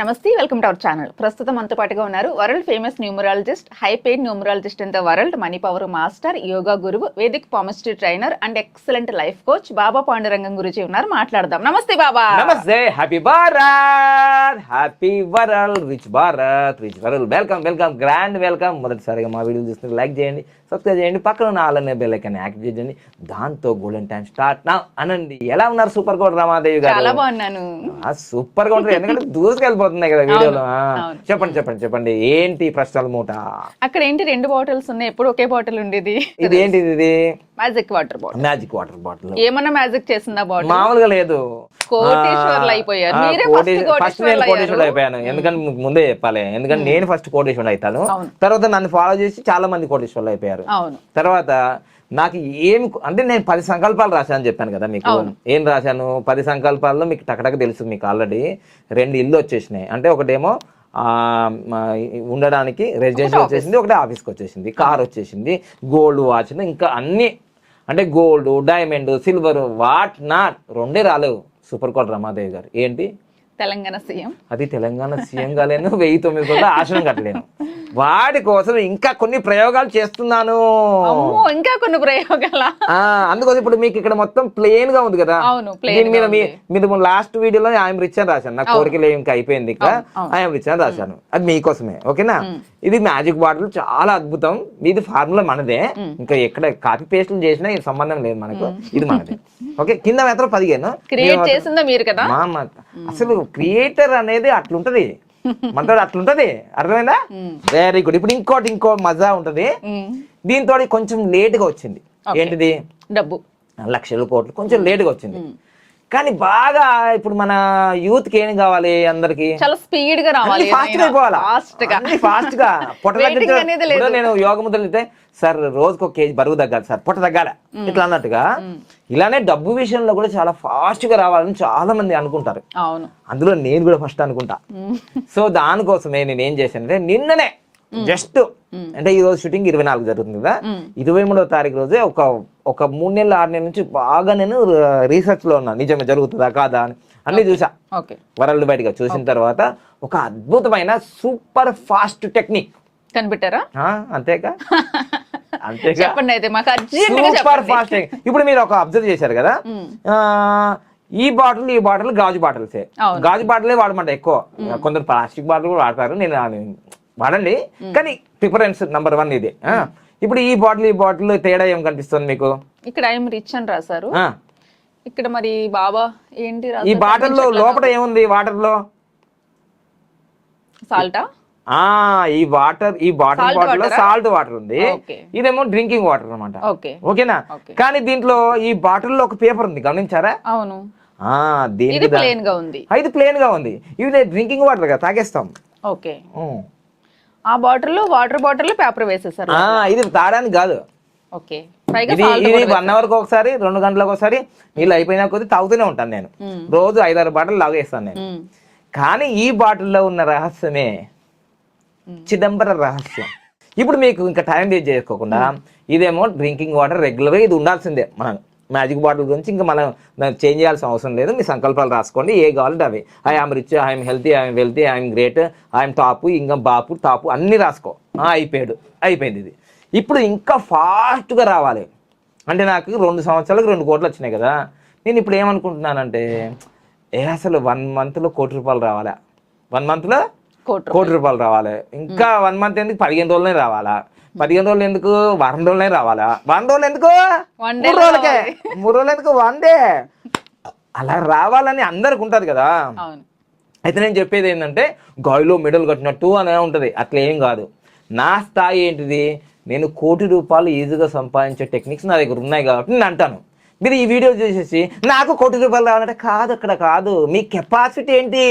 నమస్తే welcome to our channel. ప్రస్తుతం మనతో పాటుగా ఉన్నారు world famous numerologist high paid numerologist in the world money power master yoga గురువు Vedic palmistry trainer and excellent life coach Baba Pandurangam గురించి ఉన్నారు. మాట్లాడదాం. నమస్తే బాబా. నమస్తే happy Bharat happy world rich Bharat rich world. Welcome welcome grand welcome. మొదటిసారిగా మా video చూస్తున్నారు like చేయండి సబ్స్క్రైబ్ చేయండి. పక్కన ఉన్న ఆలనే బెల్ ఐకాన్ యాక్టివేట్ చేయండి. దాంతో గోల్డెన్ టైం స్టార్ట్ నా అనండి ఎలా ఉన్నారు సూపర్ కోడ్ రమాదేవి చాలా గారు బాగున్నాను సూపర్గా ఉంటారు ఎందుకంటే దూసుకెళ్ళిపోతున్నాయి కదా వీడియోలో. చెప్పండి చెప్పండి చెప్పండి. ఏంటి ప్రశ్నల మూట? అక్కడ ఏంటి రెండు బాటిల్స్ ఉన్నాయి? ఎప్పుడు ఒకే బాటిల్ ఉండేది? ఇది ఏంటిది ఇది? Magic water bottle magic water bottle ఏమన్నా మ్యాజిక్ చేసిందా బాటిల్ మామూలుగా లేదు. కోటేశ్వర్లు అయిపోయారు. ఫస్ట్ కోటేశ్వర్లు నేను. అయిపోయాను. ఎందుకంటే ముందే చెప్పాలి. ఎందుకంటే నేను ఫస్ట్ కోటేశ్వరుడు అవుతాను. తర్వాత నన్ను ఫాలో చేసి చాలా మంది కోటేశ్వరులు అయిపోయారు. తర్వాత నాకు ఏం అంటే నేను పది సంకల్పాలు రాశాను చెప్పాను కదా మీకు. ఏం రాశాను? పది సంకల్పాల్లో మీకు టకటక తెలుసు మీకు ఆల్రెడీ రెండు ఇల్లు వచ్చేసినాయి. అంటే ఒకటేమో ఉండడానికి రెసిడెన్షియల్ వచ్చేసింది ఒకటి ఆఫీస్కి వచ్చేసింది. కార్ వచ్చేసింది. గోల్డ్ వాచ్ ఇంకా అన్ని. అంటే gold diamond silver what not రెండే రాలేవు. సూపర్ కోట్ రమాదేవి గారు. ఏంటి? తెలంగాణ సీఎం. అది తెలంగాణ సీఎం కాలేను వెయ్యి తొమ్మిది కోట్ల ఆశనం కట్టలేను. వాడి కోసం ఇంకా కొన్ని ప్రయోగాలు చేస్తున్నాను. ఇంకా కొన్ని ప్రయోగాల? అందుకోసం ఇప్పుడు మీకు ఇక్కడ మొత్తం ప్లేన్గా ఉంది కదా. దీని మీద మీరు లాస్ట్ వీడియోలో ఐఎమ్ రిచ్ అని రాశాను. నా కోరికలు ఏం ఇంకా అయిపోయింది ఇక ఐఎమ్ రిచ్ అని రాశాను. అది మీకోసమే ఓకేనా? ఇది మ్యాజిక్ బాటిల్ చాలా అద్భుతం. ఇది ఫార్ములా మనదే. ఇంకా ఎక్కడ కాపీ పేస్ట్లు చేసినా ఇది సంబంధం లేదు మనకు. ఇది మనదే. ఓకే కింద మాత్రం పదిహేను. క్రియేట్ చేసిందా మీరు కదా? మా అమ్మ అసలు క్రియేటర్ అనేది అట్లుంటది. మనతో అట్లుంటది? అర్థమైందా? వెరీ గుడ్ ఇప్పుడు ఇంకోటి ఇంకో మజా ఉంటది. దీంతో కొంచెం లేట్గా వచ్చింది ఏంటిది? డబ్బు. లక్షల కోట్లు. కొంచెం లేట్గా వచ్చింది కానీ బాగా ఇప్పుడు మన యూత్కి ఏం కావాలి అందరికి? చాలా స్పీడ్గా రావాలి ఫాస్ట్గా అయిపోవాలా ఫాస్ట్గా. ఫాస్ట్గా. పొట్ట నేను యోగ ముద్రలు సార్ రోజుకు ఒక కేజీ బరువు తగ్గాలి సార్ పొట్ట తగ్గాలి. ఇట్లా అన్నట్టుగా ఇలానే డబ్బు విషయంలో కూడా చాలా ఫాస్ట్గా రావాలని చాలా మంది అనుకుంటారు. అవును. అందులో నేను కూడా ఫస్ట్ అనుకుంటా. సో దానికోసమే నేను ఏం చేశానంటే నిన్ననే జస్ట్ అంటే ఈ రోజు షూటింగ్ ఇరవై నాలుగు జరుగుతుంది కదా? ఇరవై మూడో తారీఖు రోజే ఒక ఒక మూడు నెలలు ఆరు నెలల నుంచి బాగా నేను రీసెర్చ్లో ఉన్నా. నిజమే జరుగుతుందా కాదా అని. అన్ని చూసా. వరల్డ్ బయటగా చూసిన తర్వాత ఒక అద్భుతమైన సూపర్ ఫాస్ట్ టెక్నిక్. కనిపెట్టారా? అంతేగా? అంతేగా? సూపర్ ఫాస్ట్ ఇప్పుడు మీరు ఒక అబ్జర్వ్ చేశారు కదా? ఈ బాటిల్ ఈ బాటిల్ గాజు బాటిల్సే. గాజు బాటిలే వాడమంట ఎక్కువ. కొందరు ప్లాస్టిక్ బాటిల్ కూడా వాడతారు. నేను వాడండి. కానీ ప్రిఫరెన్స్ నంబర్ వన్ ఇది. ఇప్పుడు ఈ బాటిల్ ఈ బాటిల్ తేడా ఏం కనిపిస్తుంది మీకు? ఇక్కడ ఐఎమ్ రిచ్ అని రాశారు. ఇక్కడ మరి బాబా ఏంటి ఈ రాశారు? బాటిల్లో లోపల ఏముంది వాటర్లో సాల్టా ఆ? ఈ వాటర్ ఈ బాటిల్ బాటిల్లో? సాల్ట్ వాటర్ ఉంది. ఇదేమో డ్రింకింగ్ వాటర్ అన్నమాట. ఓకే. ఓకేనా. కానీ దీంట్లో ఈ బాటిల్లో ఒక పేపర్ ఉంది గమనించారా? అవును. ఆ దీనికి ప్లేన్గా ఉంది. ఇది ప్లేన్గా ఉంది. ఇది డ్రింకింగ్ వాటర్ కదా తాగేస్తాం. ఓకే. ఆ బాటిల్లో వాటర్ బాటిల్లో పేపర్ వేసేసారు. ఆ, ఇది తాగడానికి కాదు. ఓకే. పైగా ఇది salt ఇది కూడా వన్ అవర్కి ఒకసారి రెండు గంటలకు ఒకసారి నీళ్ళు అయిపోయినా కొద్దీ తాగుతూనే ఉంటాను నేను. రోజు ఐదారు బాటిల్ లాగేస్తాను నేను. కానీ ఈ బాటిల్లో ఉన్న రహస్యమే చిదంబర రహస్యం. ఇప్పుడు మీకు ఇంకా టైం వేస్ట్ చేసుకోకుండా ఇదేమో డ్రింకింగ్ వాటర్ రెగ్యులర్గా ఇది ఉండాల్సిందే. మనం మ్యాజిక్ బాటిల్ గురించి ఇంకా మనం చేంజ్ చేయాల్సిన అవసరం లేదు. మీ సంకల్పాలు రాసుకోండి. ఏ కావాలంటే అవి. I am rich I'm healthy I'm wealthy I'm great I'm top ఇంకా బాపు టాపు అన్నీ రాసుకో. అయిపోయాడు. అయిపోయింది ఇది. ఇప్పుడు ఇంకా ఫాస్ట్గా రావాలి. అంటే నాకు రెండు సంవత్సరాలకు రెండు కోట్లు వచ్చినాయి కదా. నేను ఇప్పుడు ఏమనుకుంటున్నానంటే ఏ అసలు వన్ మంత్లో కోటి రూపాయలు రావాలా? వన్ మంత్లో కోటి కోటి రూపాయలు రావాలి. ఇంకా వన్ మంత్ ఎందుకు? పదిహేను రోజులనే రావాలా? పదిహేను రోజులు ఎందుకు? వారం రోజులనే రావాలా? వారం రోజులు ఎందుకు? మూడు రోజులకే. మూడు రోజులు ఎందుకు? వన్ డే అలా రావాలని అందరికి ఉంటది కదా. అయితే నేను చెప్పేది ఏంటంటే గాలిలో మెడల్ కట్టినట్టు అనే ఉంటుంది. అట్లా ఏం కాదు. నా స్థాయి ఏంటిది? నేను కోటి రూపాయలు ఈజీగా సంపాదించే టెక్నిక్స్ నా దగ్గర ఉన్నాయి కాబట్టి నేను అంటాను. మీరు ఈ వీడియో చూసేసి నాకు కోటి రూపాయలు రావాలంటే కాదు అక్కడ కాదు. మీ కెపాసిటీ ఏంటి?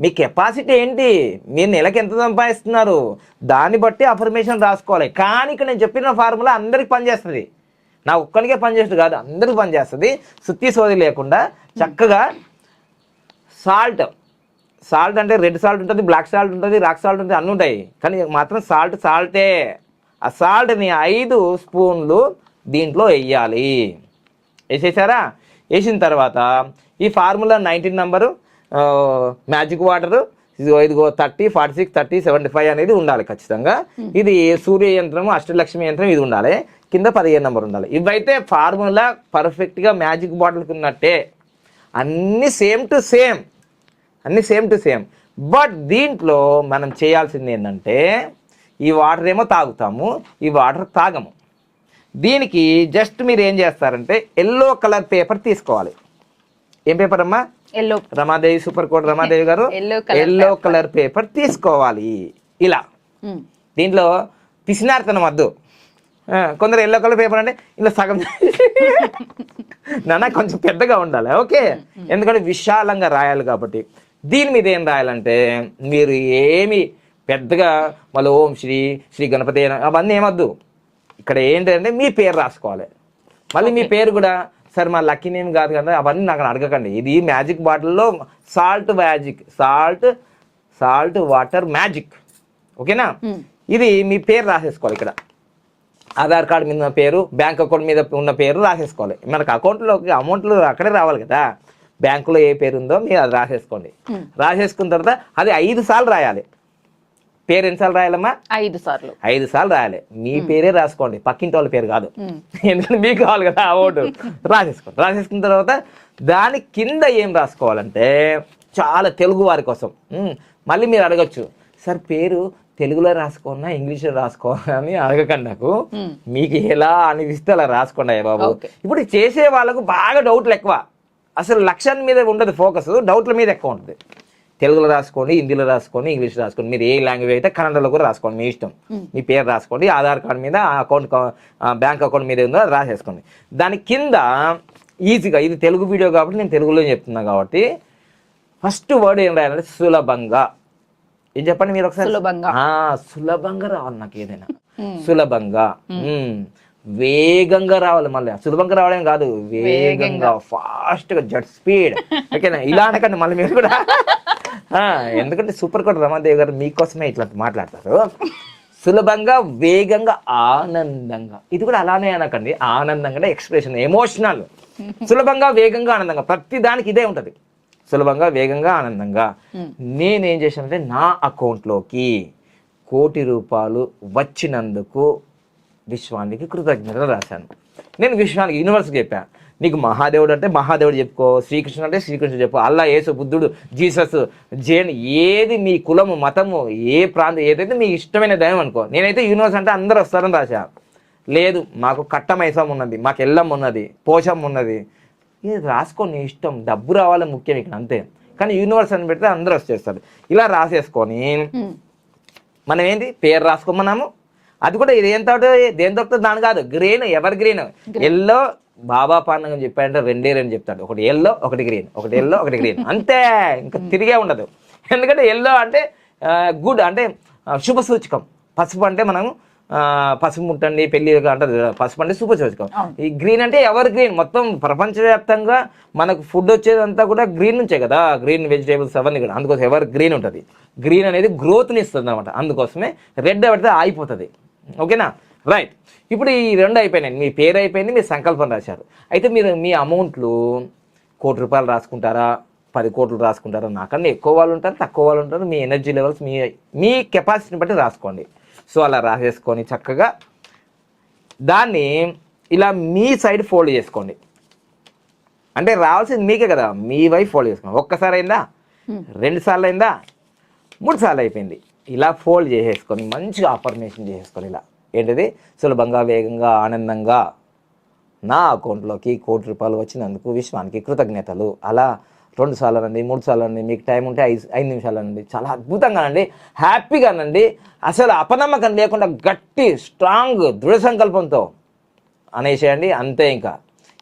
మీ కెపాసిటీ ఏంటి? మీరు నెలకి ఎంత సంపాదిస్తున్నారు? దాన్ని బట్టి అఫర్మేషన్ రాసుకోవాలి. కానీ ఇక్కడ నేను చెప్పిన ఫార్ములా అందరికి పనిచేస్తుంది. నా ఒక్కరికే పనిచేస్తుంది కాదు అందరికి పనిచేస్తుంది. సుత్తి సోది లేకుండా చక్కగా సాల్ట్ సాల్ట్ అంటే రెడ్ సాల్ట్ ఉంటుంది బ్లాక్ సాల్ట్ ఉంటుంది రాక్ సాల్ట్ ఉంటుంది అన్నీ ఉంటాయి. కానీ మాత్రం సాల్ట్ సాల్టే ఆ సాల్ట్ని ఐదు స్పూన్లు దీంట్లో వేయాలి. వేసేసారా? వేసిన తర్వాత ఈ formula nineteen number magic water ఇదిగో thirty forty six thirty seventy five అనేది ఉండాలి ఖచ్చితంగా. ఇది సూర్య యంత్రం అష్టలక్ష్మి యంత్రం ఇది ఉండాలి. కింద పదిహేను నెంబర్ ఉండాలి. ఇవైతే ఫార్ములా పర్ఫెక్ట్గా మ్యాజిక్ బాటిల్కి ఉన్నట్టే. అన్నీ సేమ్ టు సేమ్. అన్నీ సేమ్ టు సేమ్. బట్ దీంట్లో మనం చేయాల్సింది ఏంటంటే ఈ వాటర్ ఏమో తాగుతాము ఈ వాటర్ తాగము. దీనికి జస్ట్ మీరు ఏం చేస్తారంటే ఎల్లో కలర్ పేపర్ తీసుకోవాలి. ఏం పేపర్ అమ్మా yellow Ramadevi super code Ramadevi గారు ఎల్లో కలర్ పేపర్ తీసుకోవాలి. ఇలా. దీంట్లో పిసినార్తనం వద్దు. కొందరు ఎల్లో కలర్ పేపర్ అంటే ఇలా సగం నాన్న కొంచెం పెద్దగా ఉండాలి. ఓకే. ఎందుకంటే విశాలంగా రాయాలి కాబట్టి. దీని మీద ఏం రాయాలంటే మీరు ఏమి పెద్దగా మళ్ళీ ఓం శ్రీ శ్రీ గణపతి అవన్నీ ఏమద్దు. ఇక్కడ ఏంటంటే మీ పేరు రాసుకోవాలి. మళ్ళీ మీ పేరు కూడా సార్ మా లక్కీ నేమ్ కాదు కదా అవన్నీ నాకు అడగకండి. ఇది మ్యాజిక్ బాటిల్లో salt magic. Salt salt water magic. ఓకేనా? ఇది మీ పేరు రాసేసుకోవాలి ఇక్కడ. ఆధార్ కార్డు మీద ఉన్న పేరు బ్యాంక్ అకౌంట్ మీద ఉన్న పేరు రాసేసుకోవాలి. మనకు అకౌంట్లోకి అమౌంట్లు అక్కడే రావాలి కదా. బ్యాంకులో ఏ పేరు ఉందో మీరు అది రాసేసుకోండి. రాసేసుకున్న తర్వాత అది ఐదు సార్లు రాయాలి. పేరు ఎన్నిసార్లు రాయాలమ్మా? ఐదు సార్లు. ఐదు సార్లు రాయాలి. మీ పేరే రాసుకోండి. పక్కింటి వాళ్ళ పేరు కాదు. ఎందుకంటే మీకు కావాలి కదా అమౌంట్ రాసేసుకోండి. రాసేసుకున్న తర్వాత దాని కింద ఏం రాసుకోవాలంటే చాలా తెలుగు వారి కోసం. మళ్ళీ మీరు అడగచ్చు. సార్ పేరు తెలుగులో రాసుకోనా ఇంగ్లీష్లో రాసుకోనా అని అడగకండి నాకు. మీకు ఎలా అనిపిస్తే అలా రాసుకోండి బాబు. ఇప్పుడు చేసే వాళ్ళకు బాగా డౌట్లు ఎక్కువ. అసలు లక్ష్యం మీద ఉండదు ఫోకస్. డౌట్ల మీద ఎక్కువ ఉంటుంది. తెలుగులో రాసుకోండి హిందీలో రాసుకోండి ఇంగ్లీష్ రాసుకోండి. మీరు ఏ లాంగ్వేజ్ అయితే కన్నడలో కూడా రాసుకోండి మీ ఇష్టం. మీ పేరు రాసుకోండి ఆధార్ కార్డు మీద అకౌంట్ బ్యాంక్ అకౌంట్ మీద ఉందో అది రాసేసుకోండి. దాని కింద ఈజీగా ఇది తెలుగు వీడియో కాబట్టి నేను తెలుగులో చెప్తున్నా కాబట్టి ఫస్ట్ వర్డ్ ఏం రాయాలంటే సులభంగా. ఏం చెప్పండి మీరు ఒకసారి? సులభంగా. సులభంగా రావాలి నాకు ఏదైనా. సులభంగా. వేగంగా రావాలి మళ్ళీ. సులభంగా రావడం కాదు వేగంగా ఫాస్ట్గా జట్ స్పీడ్. ఓకేనా? ఇలా అనకండి మళ్ళీ మీరు కూడా. ఎందుకంటే సూపర్ కోట రమాదేవి గారు మీకోసమే ఇట్లా మాట్లాడతారు. సులభంగా వేగంగా ఆనందంగా. ఇది కూడా అలానే అనకండి. ఆనందంగా ఎక్స్ప్రెషన్ ఎమోషనల్ సులభంగా వేగంగా ఆనందంగా. ప్రతి దానికి ఇదే ఉంటది. సులభంగా వేగంగా ఆనందంగా. నేనేం చేశానంటే నా అకౌంట్లోకి కోటి రూపాయలు వచ్చినందుకు విశ్వానికి కృతజ్ఞతలు రాశాను. నేను విశ్వానికి యూనివర్స్కి చెప్పాను. నీకు మహాదేవుడు అంటే మహాదేవుడు చెప్పుకో శ్రీకృష్ణుడు అంటే శ్రీకృష్ణుడు చెప్పుకో అల్లా యేసు బుద్ధుడు జీసస్ జైన్ ఏది మీ కులము మతము ఏ ప్రాంతం ఏదైతే మీ ఇష్టమైన దైవం అనుకో నేనైతే యూనివర్స్ అంటే అందరూ వస్తారని రాశా. లేదు మాకు కట్టమైసం ఉన్నది మాకు ఎల్లం ఉన్నది పోషం ఉన్నది. ఇది రాసుకో నీ ఇష్టం డబ్బు రావాలి ముఖ్యం ఇక్కడ అంతే. కానీ యూనివర్స్ అని పెడితే అందరూ వచ్చేస్తారు. ఇలా రాసేసుకొని మనం ఏంటి పేరు రాసుకోమన్నాము. అది కూడా ఇది ఏం తోట? దేని దొరుకుతుంది దాని కాదు. Green evergreen. Yellow Baba Pandagam చెప్పాడంటే రెండే రెండు చెప్తాడు. ఒకటి ఎల్లో ఒకటి గ్రీన్ ఒకటి ఎల్లో ఒకటి గ్రీన్ అంతే. ఇంకా తిరిగే ఉండదు. ఎందుకంటే ఎల్లో అంటే గుడ్ అంటే శుభ సూచకం. పసుపు అంటే మనం పసుపు ముట్టండి పెళ్ళి అంటారు కదా, పసుపు అంటే శుభ సూచకం. ఈ గ్రీన్ అంటే ఎవర్ గ్రీన్ మొత్తం ప్రపంచవ్యాప్తంగా మనకు ఫుడ్ వచ్చేదంతా కూడా గ్రీన్ నుంచే కదా. గ్రీన్ వెజిటేబుల్స్ అవన్నీ కూడా. అందుకోసం ఎవర్ గ్రీన్ ఉంటుంది? గ్రీన్ అనేది గ్రోత్ని ఇస్తుంది అనమాట అందుకోసమే రెడ్ పడితే ఆగిపోతుంది. ఓకేనా? రైట్ ఇప్పుడు ఈ రెండు అయిపోయినాయి. మీ పేరు అయిపోయింది మీ సంకల్పం రాశారు. అయితే మీరు మీ అమౌంట్లు కోటి రూపాయలు రాసుకుంటారా? పది కోట్లు రాసుకుంటారా? నాకన్నా ఎక్కువ వాళ్ళు ఉంటారు తక్కువ వాళ్ళు ఉంటారు. మీ ఎనర్జీ లెవెల్స్ మీ మీ కెపాసిటీని బట్టి రాసుకోండి. సో అలా రాసేసుకొని చక్కగా దాన్ని ఇలా మీ సైడ్ ఫోల్డ్ చేసుకోండి. అంటే రావాల్సింది మీకే కదా. మీ వైపు ఫోల్డ్ చేసుకోండి ఒక్కసారి అయిందా? రెండు సార్లు అయిందా? మూడు సార్లు అయిపోయింది. ఇలా ఫోల్డ్ చేసేసుకొని మంచిగా అఫర్మేషన్ చేసేసుకొని ఇలా. ఏంటిది? సులభంగా వేగంగా ఆనందంగా నా అకౌంట్లోకి కోటి రూపాయలు వచ్చినందుకు విశ్వానికి కృతజ్ఞతలు. అలా రెండు సార్లు అండి మూడు సార్లు అండి మీకు టైం ఉంటే ఐదు ఐదు నిమిషాలు అండి చాలా అద్భుతంగా హ్యాపీగానండి. హ్యాపీగా అనండి అసలు అపనమ్మకం లేకుండా గట్టి స్ట్రాంగ్ దృఢ సంకల్పంతో అనేసేయండి. అంతే ఇంకా.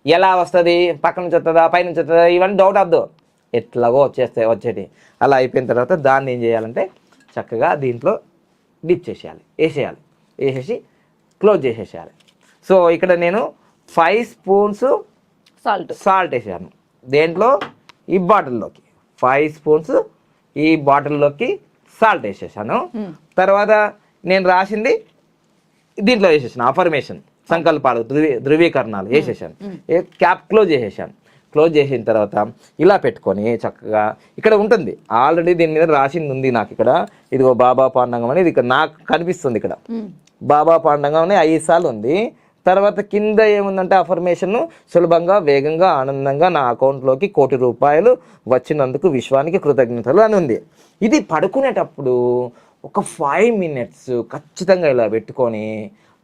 ఎలా వస్తుంది? పక్క నుంచి వస్తుందా పైనుంచి వస్తుందా ఇవన్నీ డౌట్ వద్దు. ఎట్లాగో వచ్చేస్తాయి వచ్చేటి. అలా అయిపోయిన తర్వాత దాన్ని ఏం చేయాలంటే చక్కగా దీంట్లో డిప్ చేసేయాలి వేసేయాలి. వేసేసి క్లోజ్ చేసేసేయాలి. సో ఇక్కడ నేను ఫైవ్ స్పూన్స్ సాల్ట్. సాల్ట్ వేసాను దేంట్లో? ఈ బాటిల్లోకి. ఫైవ్ స్పూన్స్ ఈ బాటిల్లోకి సాల్ట్ వేసేసాను. తర్వాత నేను రాసింది దీంట్లో వేసేసాను. అఫర్మేషన్ సంకల్పాలు ధృవీ ధృవీకరణాలు వేసేసాను. ఏ- క్యాప్ క్లోజ్ చేసేసాను. క్లోజ్ చేసిన తర్వాత ఇలా పెట్టుకొని చక్కగా ఇక్కడ ఉంటుంది. ఆల్రెడీ దీని మీద రాసింది ఉంది నాకు ఇక్కడ. ఇదిగో బాబా పాండంగం అనేది ఇక్కడ నాకు కనిపిస్తుంది ఇక్కడ. బాబా పాండంగం అని ఐదు సార్లు ఉంది. తర్వాత కింద ఏముందంటే అఫర్మేషన్ సులభంగా వేగంగా ఆనందంగా నా అకౌంట్లోకి కోటి రూపాయలు వచ్చినందుకు విశ్వానికి కృతజ్ఞతలు అని ఉంది. ఇది పడుకునేటప్పుడు ఒక ఫైవ్ మినిట్స్ ఖచ్చితంగా ఇలా పెట్టుకొని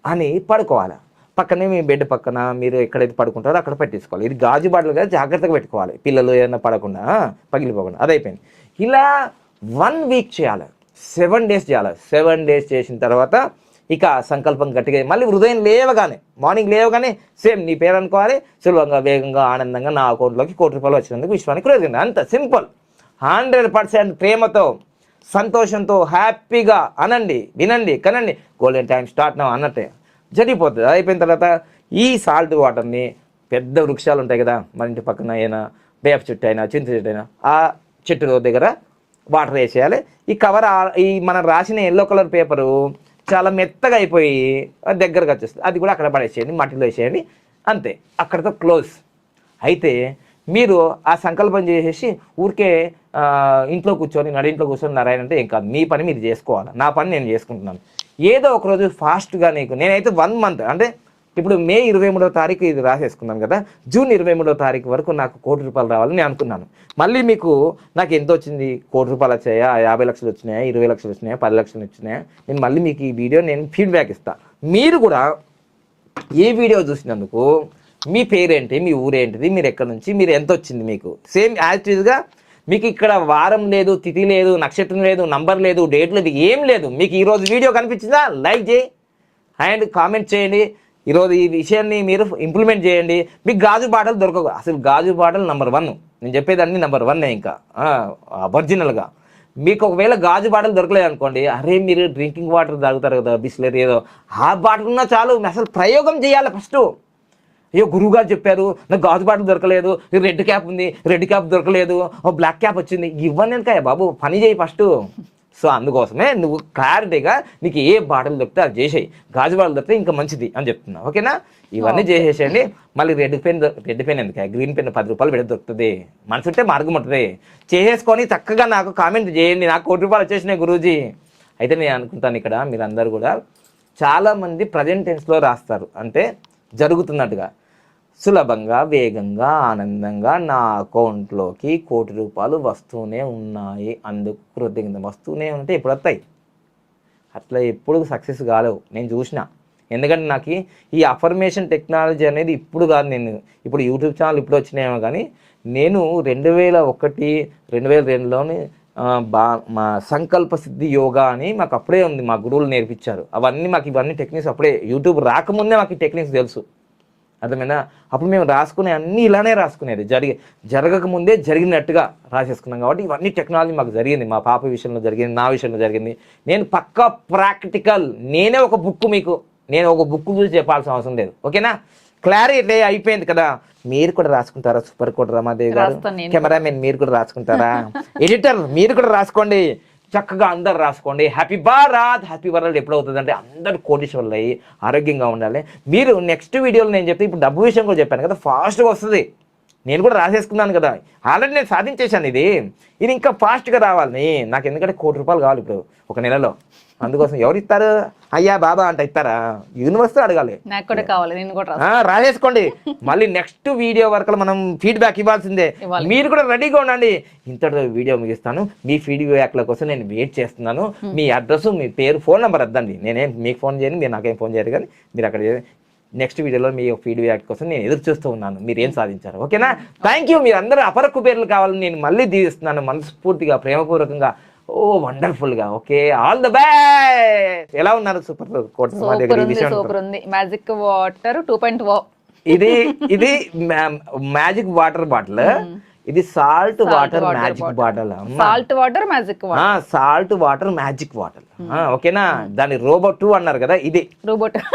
అని పడుకోవాలి? పక్కనే మీ బెడ్ పక్కన మీరు ఎక్కడైతే పడుకుంటారో అక్కడ పెట్టేసుకోవాలి. ఇది గాజు బాటలు కదా జాగ్రత్తగా పెట్టుకోవాలి. పిల్లలు ఏదైనా పడకుండా పగిలిపోకుండా. అది అయిపోయింది ఇలా వన్ వీక్ చేయాలి. సెవెన్ డేస్ చేయాలి. సెవెన్ డేస్ చేసిన తర్వాత ఇక సంకల్పం గట్టిగా మళ్ళీ హృదయం లేవగానే మార్నింగ్ లేవగానే సేమ్ నీ పేరు అనుకోవాలి. సులభంగా వేగంగా ఆనందంగా నా అకౌంట్లోకి కోటి రూపాయలు వచ్చినందుకు విశ్వానికి కృతజ్ఞత అంత సింపుల్. హండ్రెడ్ పర్సెంట్ ప్రేమతో సంతోషంతో హ్యాపీగా అనండి వినండి కనండి. గోల్డెన్ టైం స్టార్ట్ నా అన్నట్టే. జరిగిపోతుంది అయిపోయిన తర్వాత ఈ సాల్ట్ వాటర్ని పెద్ద వృక్షాలు ఉంటాయి కదా మన ఇంటి పక్కన అయినా వేప చెట్టు అయినా చింత చెట్టు అయినా ఆ చెట్టు దగ్గర వాటర్ వేసేయాలి. ఈ కవర్ ఈ మనం రాసిన ఎల్లో కలర్ పేపరు చాలా మెత్తగా అయిపోయి దగ్గరకు వచ్చేస్తుంది. అది కూడా అక్కడ పడేసేయండి మట్టిలో వేసేయండి అంతే. అక్కడితో క్లోజ్. అయితే మీరు ఆ సంకల్పం చేసేసి ఊరికే ఇంట్లో కూర్చొని నడింట్లో కూర్చొని నారాయణ అంటే ఏం కాదు. మీ పని మీరు చేసుకోవాలి. నా పని నేను చేసుకుంటున్నాను. ఏదో ఒక రోజు ఫాస్ట్గా నీకు నేనైతే వన్ మంత్ అంటే ఇప్పుడు మే ఇరవై మూడో తారీఖు ఇది రాసేసుకున్నాను కదా జూన్ ఇరవై మూడో తారీఖు వరకు నాకు కోటి రూపాయలు రావాలని నేను అనుకున్నాను. మళ్ళీ మీకు నాకు ఎంత వచ్చింది? కోటి రూపాయలు వచ్చాయా? యాభై లక్షలు వచ్చినాయా? ఇరవై లక్షలు వచ్చినాయా? పది లక్షలు వచ్చినాయా? నేను మళ్ళీ మీకు ఈ వీడియో నేను ఫీడ్బ్యాక్ ఇస్తాను మీరు కూడా ఈ వీడియో చూసినందుకు మీ పేరేంటి? మీ ఊరేంటిది? మీరు ఎక్కడి నుంచి? మీరు ఎంత వచ్చింది మీకు? సేమ్ యాక్టివ్గా మీకు ఇక్కడ వారం లేదు తిథి లేదు నక్షత్రం లేదు నంబర్ లేదు డేట్ లేదు ఏం లేదు. మీకు ఈరోజు వీడియో కనిపించిందా? లైక్ చేయి. అండ్ కామెంట్ చేయండి. ఈరోజు ఈ విషయాన్ని మీరు ఇంప్లిమెంట్ చేయండి. మీకు గాజు బాటలు దొరకవు. అసలు గాజు బాటలు నెంబర్ వన్ నేను చెప్పేదాన్ని నెంబర్ వన్ ఇంకా. ఒరిజినల్గా మీకు ఒకవేళ గాజు బాటలు దొరకలేదు అనుకోండి అరే మీరు డ్రింకింగ్ వాటర్ తాగుతారు కదా బిస్లరీ ఏదో. ఆ బాటిల్ ఉన్నా చాలు. అసలు ప్రయోగం చేయాలి ఫస్ట్ అయ్యో గురువు గారు చెప్పారు నాకు గాజు బాటలు దొరకలేదు రెడ్ క్యాప్ ఉంది రెడ్ క్యాప్ దొరకలేదు ఓ బ్లాక్ క్యాప్ వచ్చింది ఇవ్వని ఎందుకయ్యా బాబు పని చేయి ఫస్ట్. సో అందుకోసమే నువ్వు క్లారిటీగా నీకు ఏ బాటలు దొరికితే అది చేసేయి గాజు బాటలు దొరికితే ఇంకా మంచిది అని చెప్తున్నా ఓకేనా? ఇవన్నీ చేసేసేయండి మళ్ళీ రెడ్ పెన్ రెడ్ పెన్ ఎందుకు? గ్రీన్ పెన్ పది రూపాయలు పెట్టి దొరుకుతుంది మనసుంటే మార్గం ఉంటుంది. చేసేసుకొని చక్కగా నాకు కామెంట్ చేయండి నాకు కోటి రూపాయలు వచ్చేసినాయి గురూజీ. అయితే నేను అనుకుంటాను ఇక్కడ మీరందరూ కూడా చాలామంది ప్రజెంట్ టెన్స్లో రాస్తారు అంటే జరుగుతున్నట్టుగా. సులభంగా వేగంగా ఆనందంగా నా అకౌంట్లోకి కోటి రూపాయలు వస్తూనే ఉన్నాయి. అందుకు కృతజ్ఞత వస్తూనే ఉంటే ఇప్పుడు వస్తాయి. అట్లా ఎప్పుడు సక్సెస్ కాలేవు. నేను చూసిన. ఎందుకంటే నాకు ఈ అఫర్మేషన్ టెక్నాలజీ అనేది ఇప్పుడు కాదు నేను. ఇప్పుడు యూట్యూబ్ ఛానల్ ఇప్పుడు వచ్చినాయేమో కానీ నేను రెండు వేల ఒకటి రెండు వేల రెండులోని బా మా సంకల్ప సిద్ధి యోగా అని మాకు అప్పుడే ఉంది. మా గురువులు నేర్పించారు. అవన్నీ మాకు ఇవన్నీ టెక్నిక్స్ అప్పుడే. యూట్యూబ్ రాకముందే మాకు ఈ టెక్నిక్స్ తెలుసు. అర్థమైనా అప్పుడు మేము రాసుకునే అన్నీ ఇలానే రాసుకునేది. జరిగి జరగక ముందే జరిగినట్టుగా రాసేసుకున్నాం కాబట్టి ఇవన్నీ టెక్నాలజీ మాకు జరిగింది. మా పాప విషయంలో జరిగింది నా విషయంలో జరిగింది. నేను పక్కా ప్రాక్టికల్ నేనే ఒక బుక్ మీకు నేను ఒక బుక్ చూసి చెప్పాల్సిన అవసరం లేదు. ఓకేనా? క్లారిటీ అయిపోయింది కదా. మీరు కూడా రాసుకుంటారా? సూపర్ కోట రమాదేవి గారు? కెమెరామెన్ మీరు కూడా రాసుకుంటారా? ఎడిటర్ మీరు కూడా రాసుకోండి. చక్కగా అందరు రాసుకోండి. హ్యాపీ భారత్ హ్యాపీ వరల్డ్ ఎప్పుడు అవుతుందంటే అందరు కోటీశ్వర్లు అయ్యి ఆరోగ్యంగా ఉండాలి. మీరు నెక్స్ట్ వీడియోలో నేను చెప్తే ఇప్పుడు డబ్బు విషయం కూడా చెప్పాను కదా ఫాస్ట్గా వస్తుంది. నేను కూడా రాసేసుకున్నాను కదా. ఆల్రెడీ నేను సాధించేశాను ఇది. ఇది ఇంకా ఫాస్ట్గా రావాలి. నాకు ఎందుకంటే కోటి రూపాయలు కావాలి ఇప్పుడు ఒక నెలలో. అందుకోసం ఎవరు ఇస్తారు? అయ్యా బాబా అంటే ఇస్తారా? యూనివర్సిటీ అడగాలి. నాకు కూడా కావాలి నేను కూడా రాసేసుకోండి. మళ్ళీ నెక్స్ట్ వీడియో వరకు మనం ఫీడ్బ్యాక్ ఇవ్వాల్సిందే. ఇవ్వాలి. మీరు కూడా రెడీగా ఉండండి. ఇంతటితో వీడియో ముగిస్తాను. మీ ఫీడ్బ్యాక్ల కోసం నేను వెయిట్ చేస్తున్నాను. మీ అడ్రస్ మీ పేరు ఫోన్ నెంబర్ వద్దండి. నేనేం మీకు ఫోన్ చేయను మీరు నాకేం ఫోన్ చేయరు కానీ మీరు అక్కడ నెక్స్ట్ వీడియోలో మీ ఫీడ్బ్యాక్ కోసం నేను ఎదురు చూస్తూ ఉన్నాను. మీరు ఏం సాధించారు? ఓకేనా? థ్యాంక్ యూ మీరు అందరూ అపరకు పేర్లు కావాలని నేను మళ్ళీ దీవిస్తున్నాను. మనస్ఫూర్తిగా ప్రేమపూర్వకంగా ఓ వండర్ఫుల్గా ఓకే ఆల్ ద బెస్ట్! ఎలా ఉన్నారు సూపర్ కోట సూపర్ ఉంది విషయం సూపర్ ఉంది. మ్యాజిక్ వాటర్ టూ పాయింట్ ఇది ఇది మ్యాజిక్ వాటర్ బాటిల్. ఇది salt water magic. Bottle. Salt water magic water. Salt water magic water. ఓకేనా? దాని రోబో టూ అన్నారు కదా ఇది. రోబోట్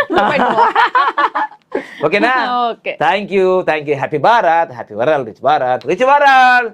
ఓకేనా? Okay. Thank you thank you happy Bharat happy world rich Bharat rich Bharat